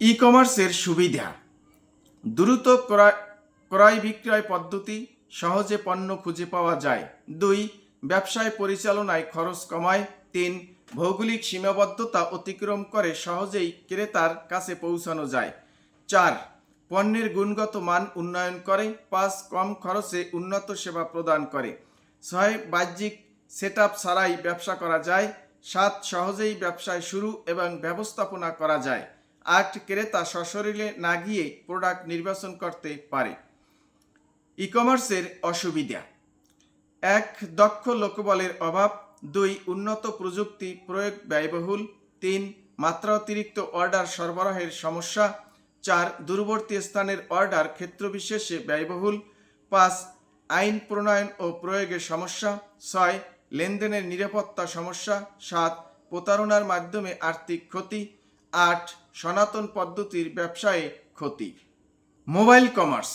ই কমার্সের সুবিধা। দ্রুত ক্রয় ক্রয় বিক্রয় পদ্ধতি, সহজে পণ্য খুঁজে পাওয়া যায়। দুই, ব্যবসায় পরিচালনায় খরচ কমায়। তিন, ভৌগোলিক সীমাবদ্ধতা অতিক্রম করে সহজেই ক্রেতার কাছে পৌঁছানো যায়। চার, পণ্যের গুণগত মান উন্নয়ন করে। পাঁচ, কম খরচে উন্নত সেবা প্রদান করে। ছয়, বাহ্যিক সেট ছাড়াই ব্যবসা করা যায়। সাত, সহজেই ব্যবসায় শুরু এবং ব্যবস্থাপনা করা যায়। আট ক্রেতা সশরীরে না গিয়ে প্রোডাক্ট নির্বাচন করতে পারে। ই কমার্সের অসুবিধা। এক দক্ষ লোকবলের অভাব, দুই, উন্নত প্রযুক্তি প্রয়োগ ব্যয়বহুল, তিন, মাত্রা অতিরিক্ত অর্ডার সরবরাহের সমস্যা, চার, দূরবর্তী স্থানের অর্ডার ক্ষেত্রবিশেষে ব্যয়বহুল, পাঁচ, আইন প্রণয়ন ও প্রয়োগের সমস্যা, ছয়, লেনদেনের নিরাপত্তা সমস্যা, সাত, প্রতারণার মাধ্যমে আর্থিক ক্ষতি আট সনাতন পদ্ধতির ব্যবসায়ে ক্ষতি। Mobile commerce.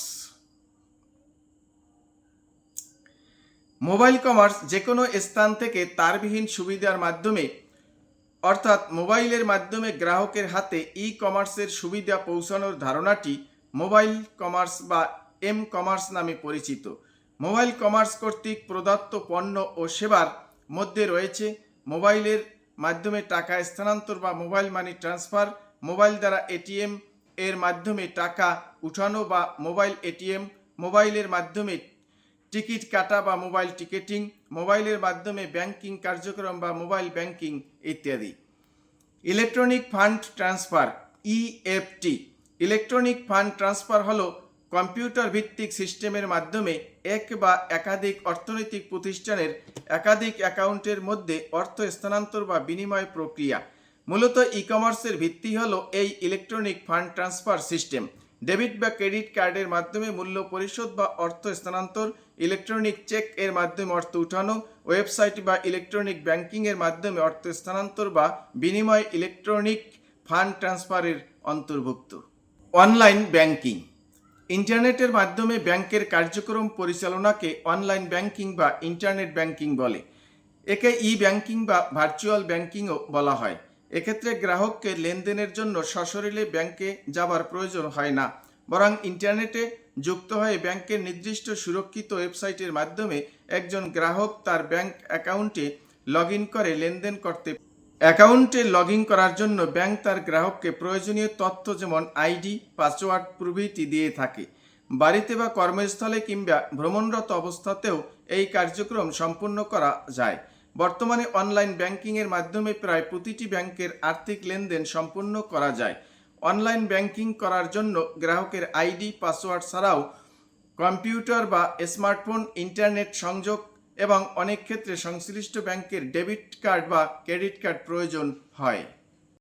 মোবাইল কমার্স যে কোনো স্থান থেকে তারবিহীন সুবিধার মাধ্যমে, অর্থাৎ মোবাইলের মাধ্যমে গ্রাহকের হাতে ই কমার্সের সুবিধা পৌঁছানোর ধারণাটি মোবাইল কমার্স বা এম কমার্স নামে পরিচিত। মোবাইল কমার্স কর্তৃক প্রদত্ত পণ্য ও সেবার মধ্যে রয়েছে মোবাইলের মাধ্যমে টাকা স্থানান্তর বা মোবাইল মানি ট্রান্সফার, মোবাইল দ্বারা এটিএম এর মাধ্যমে টাকা উঠানো বা মোবাইল এটিএম, মোবাইলের মাধ্যমে টিকিট কাটা বা মোবাইল টিকেটিং, মোবাইলের মাধ্যমে ব্যাংকিং কার্যক্রম বা মোবাইল ব্যাংকিং ইত্যাদি। Electronic fund transfer, EFT. Electronic fund transfer হলো কম্পিউটার ভিত্তিক সিস্টেমের মাধ্যমে এক বা একাধিক অর্থনৈতিক প্রতিষ্ঠানের একাধিক অ্যাকাউন্টের মধ্যে অর্থ স্থানান্তর বা বিনিময় প্রক্রিয়া। মূলত ই কমার্সের ভিত্তি হলো এই electronic fund transfer system debit বা ক্রেডিট কার্ডের মাধ্যমে মূল্য পরিশোধ বা অর্থ স্থানান্তর ইলেকট্রনিক চেক এর মাধ্যমে অর্থ উঠানো ওয়েবসাইট বা ইলেকট্রনিক ব্যাংকিং এর মাধ্যমে অর্থ স্থানান্তর বা বিনিময় ইলেকট্রনিক ফান্ড ট্রান্সফারের অন্তর্ভুক্ত। অনলাইন ব্যাংকিং ইন্টারনেটের মাধ্যমে ব্যাংকের কার্যক্রম পরিচালনাকে অনলাইন ব্যাংকিং বা ইন্টারনেট ব্যাংকিং বলে। একে ই ব্যাংকিং বা ভার্চুয়াল ব্যাংকিংও বলা হয়। এক্ষেত্রে গ্রাহককে লেনদেনের জন্য সশরীরে ব্যাংকে যাবার প্রয়োজন হয় না, বরং ইন্টারনেটে যুক্ত হয়ে ব্যাংকের নির্দিষ্ট সুরক্ষিত ওয়েবসাইটের মাধ্যমে একজন গ্রাহক তার ব্যাংক অ্যাকাউন্টে লগ করে লেনদেন করতে অ্যাকাউন্টে লগ করার জন্য ব্যাংক তার গ্রাহককে প্রয়োজনীয় তথ্য যেমন আইডি, পাসওয়ার্ড, প্রভৃতি দিয়ে থাকে। বাড়িতে বা কর্মস্থলে কিংবা ভ্রমণরত অবস্থাতেও এই কার্যক্রম সম্পূর্ণ করা যায়। বর্তমানে অনলাইন ব্যাংকিংয়ের মাধ্যমে প্রায় প্রতিটি ব্যাংকের আর্থিক লেনদেন সম্পূর্ণ করা যায়। অনলাইন ব্যাংকিং করার জন্য গ্রাহকের আইডি, পাসওয়ার্ড ছাড়াও কম্পিউটার বা স্মার্টফোন, ইন্টারনেট সংযোগ এবং অনেক ক্ষেত্রে সংশ্লিষ্ট ব্যাংকের ডেবিট কার্ড বা ক্রেডিট কার্ড প্রয়োজন হয়।